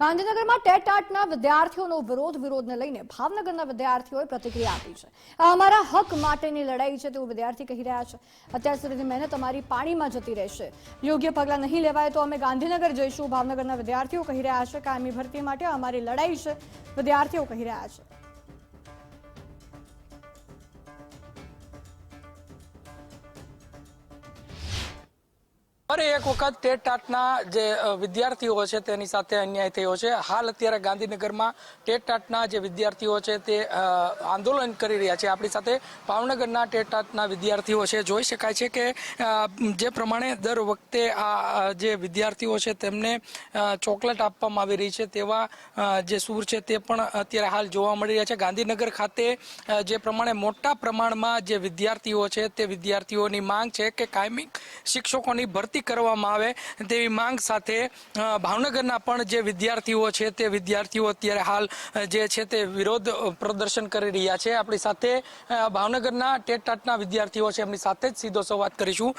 ગાંધીનગરમાં ટેટ આર્ટના વિદ્યાર્થીઓનો વિરોધ, વિરોધને લઈને ભાવનગરના વિદ્યાર્થીઓએ પ્રતિક્રિયા આપી છે. આ અમારા હક માટેની લડાઈ છે તેવું વિદ્યાર્થી કહી રહ્યા છે. અત્યાર સુધીની મહેનત અમારી પાણીમાં જતી રહેશે. યોગ્ય પગલાં નહીં લેવાય તો અમે ગાંધીનગર જઈશું, ભાવનગરના વિદ્યાર્થીઓ કહી રહ્યા છે કાયમી ભરતી માટે અમારી લડાઈ છે, વિદ્યાર્થીઓ કહી રહ્યા છે. ફરી એક વખત ટેટ ટાટના જે વિદ્યાર્થીઓ છે તેની સાથે અન્યાય થયો છે. હાલ અત્યારે ગાંધીનગરમાં ટેટ ટાટના જે વિદ્યાર્થીઓ છે તે આંદોલન કરી રહ્યા છે. આપણી સાથે ભાવનગરના ટેટ ટાટના વિદ્યાર્થીઓ છે. જોઈ શકાય છે કે જે પ્રમાણે દર વખતે આ જે વિદ્યાર્થીઓ છે તેમને ચોકલેટ આપવામાં આવી રહી છે તેવા જે સૂર છે તે પણ અત્યારે હાલ જોવા મળી રહ્યા છે. ગાંધીનગર ખાતે જે પ્રમાણે મોટા પ્રમાણમાં જે વિદ્યાર્થીઓ છે તે વિદ્યાર્થીઓની માંગ છે કે કાયમી શિક્ષકોની ભરતી કરવામાં આવે તેવી માંગ સાથે ભાવનગરના પણ જે વિદ્યાર્થીઓ છે તે વિદ્યાર્થીઓ અત્યારે હાલ જે છે તે વિરોધ પ્રદર્શન કરી રહ્યા છે. આપણી સાથે ભાવનગરના ટેટટાટના વિદ્યાર્થીઓ છે. એમની સાથે જ સીધો સંવાદ કરીશું.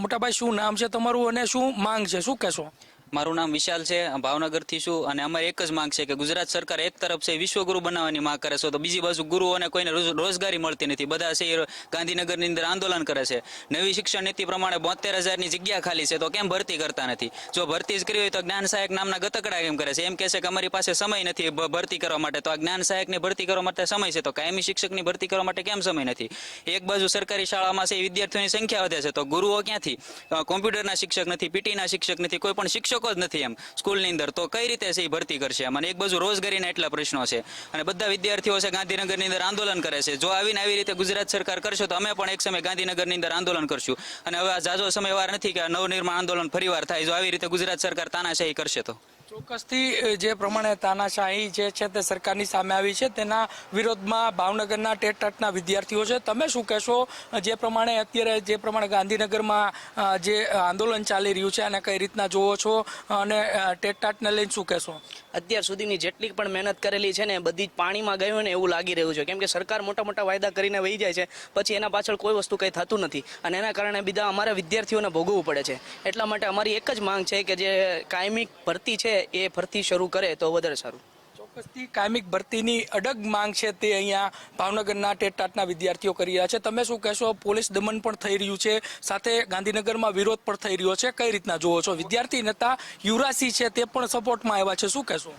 મોટાભાઈ, શું નામ છે તમારું અને શું માંગ છે? શું કહેશો? મારું નામ વિશાલ છે ભાવનગરથી છું અને અમારી એક જ માંગ છે કે ગુજરાત સરકાર એક તરફ છે વિશ્વગુરુ બનાવવાની માંગ કરે છે, તો બીજી બાજુ ગુરુઓને કોઈને રોજ- રોજગારી મળતી નથી. બધા છે ગાંધીનગરની અંદર આંદોલન કરે છે. નવી શિક્ષણ નીતિ પ્રમાણે બોતેર હજારની જગ્યા ખાલી છે, તો કેમ ભરતી કરતા નથી? જો ભરતી જ કરી હોય તો જ્ઞાન સહાયક નામના ગતકડા કેમ કરે છે. એમ કહે છે કે અમારી પાસે સમય નથી ભરતી કરવા માટે. તો આ જ્ઞાન સહાયકની ભરતી કરવા માટે સમય છે, તો કાયમી શિક્ષકની ભરતી કરવા માટે કેમ સમય નથી? એક બાજુ સરકારી શાળામાં છે વિદ્યાર્થીઓની સંખ્યા વધે છે, તો ગુરુઓ ક્યાંથી? કોમ્પ્યુટરના શિક્ષક નથી, પીટીના શિક્ષક નથી, કોઈ પણ શિક્ષકો જ નથી એમ. સ્કૂલની અંદર તો કઈ રીતે છે એ ભરતી કરશે એમ? અને એક બાજુ રોજગારીના એટલા પ્રશ્નો છે. અને બધા વિદ્યાર્થીઓ છે ગાંધીનગરની અંદર આંદોલન કરે છે. જો આવીને આવી રીતે ગુજરાત સરકાર કરશે તો અમે પણ એક સમય ગાંધીનગરની અંદર આંદોલન કરશું. અને હવે આ જાજો સમય વાર નથી કે આ નવનિર્માણ આંદોલન ફરીવાર થાય. જો આવી રીતે ગુજરાત સરકાર તાનાશાહી કરશે તો? ચોક્કસથી જે પ્રમાણે તાનાશાહી જે છે તે સરકારની સામે આવી છે, તેના વિરોધમાં ભાવનગરના ટેટ ટાટના વિદ્યાર્થીઓ છે. તમે શું કહેશો જે પ્રમાણે અત્યારે જે પ્રમાણે ગાંધીનગરમાં જે આંદોલન ચાલી રહ્યું છે અને કઈ રીતના જોવો છો? અને ટેટ ટાટને લઈને શું કહેશો? અત્યાર સુધીની જેટલી પણ મહેનત કરેલી છે ને, બધી જ પાણીમાં ગયું ને, એવું લાગી રહ્યું છે. કેમ કે સરકાર મોટા મોટા વાયદા કરીને વહી જાય છે, પછી એના પાછળ કોઈ વસ્તુ કંઈ થતું નથી. અને એના કારણે બીજા અમારા વિદ્યાર્થીઓને ભોગવવું પડે છે. એટલા માટે અમારી એક જ માંગ છે કે જે કાયમી ભરતી છે એ ભરતી શરૂ કરે તો વધારે સારું. ચોક્કસથી કાયમિક ભરતીની અડગ માંગ છે તે અહીંયા ભાવનગરના ટેટ ટાટના વિદ્યાર્થીઓ કરી રહ્યા છે. તમે શું કહેશો પોલીસ દમન પણ થઈ રહ્યું છે સાથે ગાંધીનગરમાં વિરોધ પણ થઈ રહ્યો છે? કઈ રીતના જુઓ છો? વિદ્યાર્થી નેતા યુવરાજસિંહ છે તે પણ સપોર્ટમાં આવ્યા છે. શું કહેશો?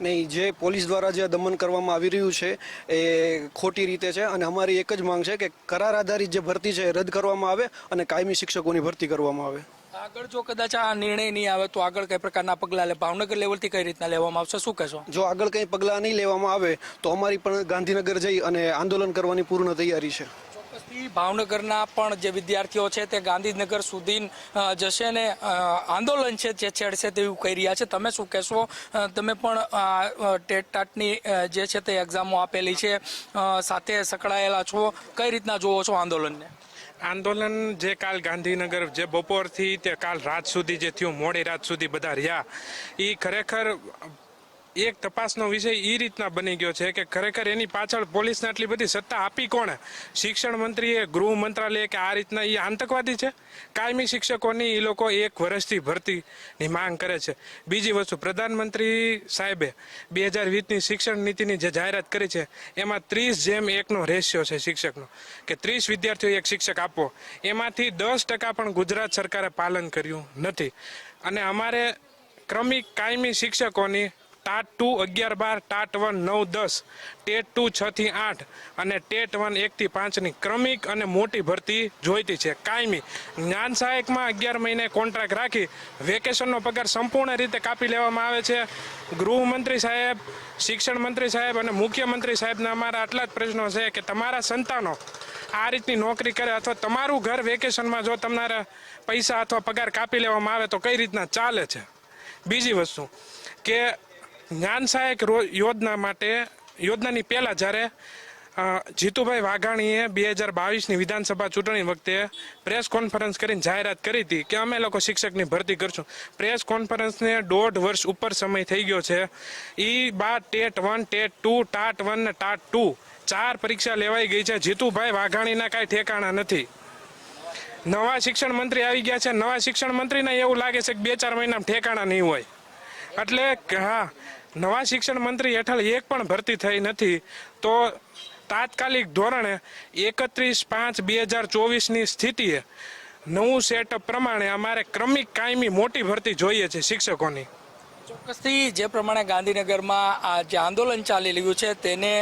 નહીં જે પોલીસ દ્વારા જે દમન કરવામાં આવી રહ્યું છે એ ખોટી રીતે છે અને અમારી એક જ માંગ છે કે કરાર આધારિત જે ભરતી છે એ રદ કરવામાં આવે અને કાયમી શિક્ષકોની ભરતી કરવામાં આવે. આગળ જો કદાચ આ નિર્ણય નહીં આવે તો આગળ કઈ પ્રકારના પગલા લે? ભાવનગર લેવલથી કઈ રીતના લેવામાં આવશે? શું કહેશો? જો આગળ કંઈ પગલાં નહીં લેવામાં આવે તો અમારી પણ ગાંધીનગર જઈ અને આંદોલન કરવાની પૂર્ણ તૈયારી છે. ચોક્કસથી ભાવનગરના પણ જે વિદ્યાર્થીઓ છે તે ગાંધીનગર સુધી જશે ને આંદોલન છે જે છેડશે તેવું કહી રહ્યા છે. તમે શું કહેશો? તમે પણ ટેટ ટાટની જે છે તે એક્ઝામો આપેલી છે સાથે સંકળાયેલા છો. કઈ રીતના જોવો છો આંદોલનને? આંદોલન જે કાલ ગાંધીનગર જે બપોરથી તે કાલ રાત સુધી જે થયું, મોડી રાત સુધી બધા રહ્યા એ ખરેખર એક તપાસનો વિષય એ રીતના બની ગયો છે કે ખરેખર એની પાછળ પોલીસને આટલી બધી સત્તા આપી કોણે? શિક્ષણ મંત્રીએ, ગૃહ મંત્રાલયે કે આ રીતના એ આતંકવાદી છે? કાયમી શિક્ષકોની એ લોકો એક વર્ષથી ભરતીની માંગ કરે છે. બીજી વસ્તુ, પ્રધાનમંત્રી સાહેબે બે હજાર વીસની શિક્ષણ નીતિની જે જાહેરાત કરી છે, એમાં ત્રીસ જેમ એકનો રેશિયો છે શિક્ષકનો. કે ત્રીસ વિદ્યાર્થીઓ એક શિક્ષક આપો એમાંથી દસ ટકા પણ ગુજરાત સરકારે પાલન કર્યું નથી. અને અમારે ક્રમિક કાયમી શિક્ષકોની ટાટ ટુ અગિયાર બાર, ટાટ વન નવ દસ, ટેટ ટુ છ થી આઠ અને ટેટ વન એક થી પાંચની ક્રમિક અને મોટી ભરતી જોઈતી છે. કાયમી. જ્ઞાન સહાયકમાં અગિયાર મહિને કોન્ટ્રાક્ટ રાખી વેકેશનનો પગાર સંપૂર્ણ રીતે કાપી લેવામાં આવે છે. ગૃહમંત્રી સાહેબ, શિક્ષણ મંત્રી સાહેબ અને મુખ્યમંત્રી સાહેબના અમારા આટલા જ પ્રશ્નો છે કે તમારા સંતાનો આ રીતની નોકરી કરે અથવા તમારું ઘર વેકેશનમાં જો તમારા પૈસા અથવા પગાર કાપી લેવામાં આવે તો કઈ રીતના ચાલે છે? બીજી વસ્તુ કે જ્ઞાન સહાયક યોજના માટે, યોજનાની પહેલાં જ્યારે જીતુભાઈ વાઘાણીએ બે હજાર બાવીસની વિધાનસભા ચૂંટણી વખતે પ્રેસ કોન્ફરન્સ કરીને જાહેરાત કરી હતી કે અમે લોકો શિક્ષકની ભરતી કરશું. પ્રેસ કોન્ફરન્સને દોઢ વર્ષ ઉપર સમય થઈ ગયો છે. એ બાદ TET one, TET two, TAT one ને ટાટ ટુ, ચાર પરીક્ષા લેવાઈ ગઈ છે. જીતુભાઈ વાઘાણીના કાંઈ ઠેકાણા નથી. નવા શિક્ષણ મંત્રી આવી ગયા છે. નવા શિક્ષણ મંત્રીને એવું લાગે છે કે બે ચાર મહિનામાં ઠેકાણા નહીં હોય. એટલે હા, નવા શિક્ષણ મંત્રી હેઠળ એક પણ ભરતી થઈ નથી. તો તાત્કાલિક ધોરણે એકત્રીસ પાંચ બે હજાર ચોવીસની સ્થિતિએ નવું સેટઅપ પ્રમાણે અમારે ક્રમિક કાયમી મોટી ભરતી જોઈએ છે શિક્ષકોની. ચોક્કસથી જે પ્રમાણે ગાંધીનગરમાં આ જે આંદોલન ચાલી રહ્યું છે, તેને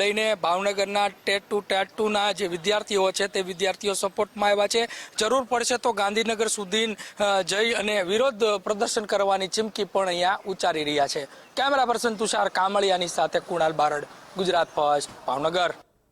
લઈને ભાવનગરના ટેટ ટુ ટેટ ટુના જે વિદ્યાર્થીઓ છે, તે વિદ્યાર્થીઓ સપોર્ટમાં આવ્યા છે. જરૂર પડશે તો ગાંધીનગર સુધી જઈ અને વિરોધ પ્રદર્શન કરવાની ચીમકી પણ અહીંયા ઉચ્ચારી રહ્યા છે. કેમેરા પર્સન તુષાર કામળિયાની સાથે કુણાલ બારડ, ગુજરાત ફર્સ્ટ, ભાવનગર.